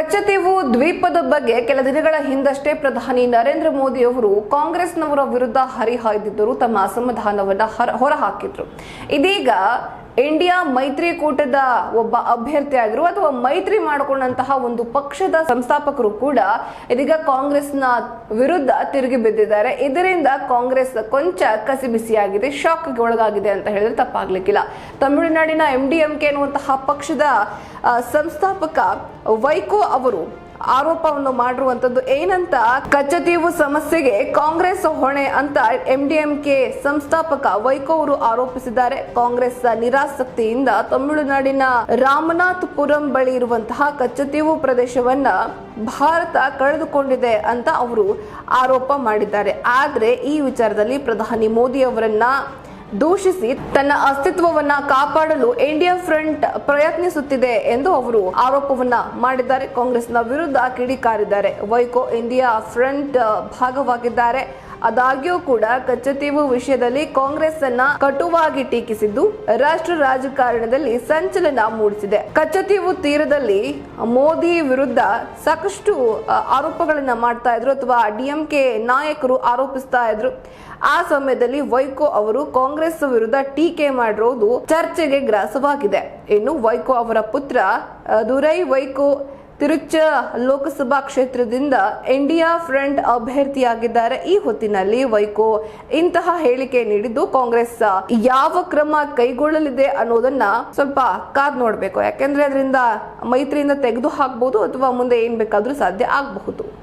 ಕಚ್ಚತೀವು ದ್ವೀಪದ ಬಗ್ಗೆ ಕೆಲ ದಿನಗಳ ಹಿಂದಷ್ಟೇ ಪ್ರಧಾನಿ ನರೇಂದ್ರ ಮೋದಿ ಅವರು ಕಾಂಗ್ರೆಸ್ನವರ ವಿರುದ್ಧ ಹರಿಹಾಯ್ದಿದ್ದರು ತಮ್ಮ ಅಸಮಾಧಾನವನ್ನು ಹೊರ, ಹೊರಹಾಕಿದ್ರು. ಇದೀಗ ಇಂಡಿಯಾ ಮೈತ್ರಿಕೂಟದ ಒಬ್ಬ ಅಭ್ಯರ್ಥಿ ಆಗಿರುವ ಅಥವಾ ಮೈತ್ರಿ ಮಾಡಿಕೊಂಡಂತಹ ಒಂದು ಪಕ್ಷದ ಸಂಸ್ಥಾಪಕರು ಕೂಡ ಇದೀಗ ಕಾಂಗ್ರೆಸ್ನ ವಿರುದ್ಧ ತಿರುಗಿ ಬಿದ್ದಿದ್ದಾರೆ. ಇದರಿಂದ ಕಾಂಗ್ರೆಸ್ ಕೊಂಚ ಕಸಿಬಿಸಿಯಾಗಿದೆ ಶಾಕ್ಗೆ ಒಳಗಾಗಿದೆ ಅಂತ ಹೇಳಿದ್ರೆ ತಪ್ಪಾಗ್ಲಿಕ್ಕಿಲ್ಲ. ತಮಿಳುನಾಡಿನ ಎಂ ಡಿ ಎಂ ಕೆ ಎನ್ನುವಂತಹ ಪಕ್ಷದ ಸಂಸ್ಥಾಪಕ ವೈಕೋ ಅವರು ಆರೋಪವನ್ನು ಮಾಡಿರುವಂತದ್ದು ಏನಂತ, ಕಚ್ಚತೀವು ಸಮಸ್ಯೆಗೆ ಕಾಂಗ್ರೆಸ್ ಹೊಣೆ ಅಂತ ಎಂ ಡಿ ಎಂ ಕೆ ಸಂಸ್ಥಾಪಕ ವೈಕೋ ಅವರು ಆರೋಪಿಸಿದ್ದಾರೆ. ಕಾಂಗ್ರೆಸ್ ನಿರಾಸಕ್ತಿಯಿಂದ ತಮಿಳುನಾಡಿನ ರಾಮನಾಥಪುರಂ ಬಳಿ ಇರುವಂತಹ ಕಚ್ಚತೀವು ಪ್ರದೇಶವನ್ನ ಭಾರತ ಕಳೆದುಕೊಂಡಿದೆ ಅಂತ ಅವರು ಆರೋಪ ಮಾಡಿದ್ದಾರೆ. ಆದ್ರೆ ಈ ವಿಚಾರದಲ್ಲಿ ಪ್ರಧಾನಿ ಮೋದಿ ಅವರನ್ನ ದೂಷಿಸಿ ತನ್ನ ಅಸ್ತಿತ್ವವನ್ನ ಕಾಪಾಡಲು ಇಂಡಿಯಾ ಫ್ರಂಟ್ ಪ್ರಯತ್ನಿಸುತ್ತಿದೆ ಎಂದು ಅವರು ಆರೋಪವನ್ನ ಮಾಡಿದ್ದಾರೆ. ಕಾಂಗ್ರೆಸ್ನ ವಿರುದ್ಧ ಕಿಡಿಕಾರಿದ್ದಾರೆ. ವೈಕೋ ಇಂಡಿಯಾ ಫ್ರಂಟ್ ಭಾಗವಾಗಿದ್ದಾರೆ. ಆದಾಗ್ಯೂ ಕೂಡ ಕಚ್ಚತೀವು ವಿಷಯದಲ್ಲಿ ಕಾಂಗ್ರೆಸ್ ಅನ್ನ ಕಟುವಾಗಿ ಟೀಕಿಸಿದ್ದು ರಾಷ್ಟ್ರ ರಾಜಕಾರಣದಲ್ಲಿ ಸಂಚಲನ ಮೂಡಿಸಿದೆ. ಕಚ್ಚತೀವು ತೀರದಲ್ಲಿ ಮೋದಿ ವಿರುದ್ಧ ಸಾಕಷ್ಟು ಆರೋಪಗಳನ್ನ ಮಾಡ್ತಾ ಇದ್ರು ಅಥವಾ ಡಿಎಂಕೆ ನಾಯಕರು ಆರೋಪಿಸ್ತಾ ಇದ್ರು. ಆ ಸಮಯದಲ್ಲಿ ವೈಕೋ ಅವರು ಕಾಂಗ್ರೆಸ್ ವಿರುದ್ಧ ಟೀಕೆ ಮಾಡಿರೋದು ಚರ್ಚೆಗೆ ಗ್ರಾಸವಾಗಿದೆ. ಇನ್ನು ವೈಕೋ ಅವರ ಪುತ್ರ ದುರೈ ವೈಕೋ ತಿರುಚ ಲೋಕಸಭಾ ಕ್ಷೇತ್ರದಿಂದ ಇಂಡಿಯಾ ಫ್ರಂಟ್ ಅಭ್ಯರ್ಥಿಯಾಗಿದ್ದಾರೆ. ಈ ಹೊತ್ತಿನಲ್ಲಿ ವೈಕೋ ಇಂತಹ ಹೇಳಿಕೆ ನೀಡಿದ್ದು ಕಾಂಗ್ರೆಸ್. ಯಾವ ಕ್ರಮ ಕೈಗೊಳ್ಳಲಿದೆ ಅನ್ನೋದನ್ನ ಸ್ವಲ್ಪ ಕಾದ್ ನೋಡ್ಬೇಕು. ಯಾಕೆಂದ್ರೆ ಅದರಿಂದ ಮೈತ್ರಿಯಿಂದ ತೆಗೆದು ಹಾಕಬಹುದು ಅಥವಾ ಮುಂದೆ ಏನ್ ಬೇಕಾದ್ರೂ ಸಾಧ್ಯ ಆಗಬಹುದು.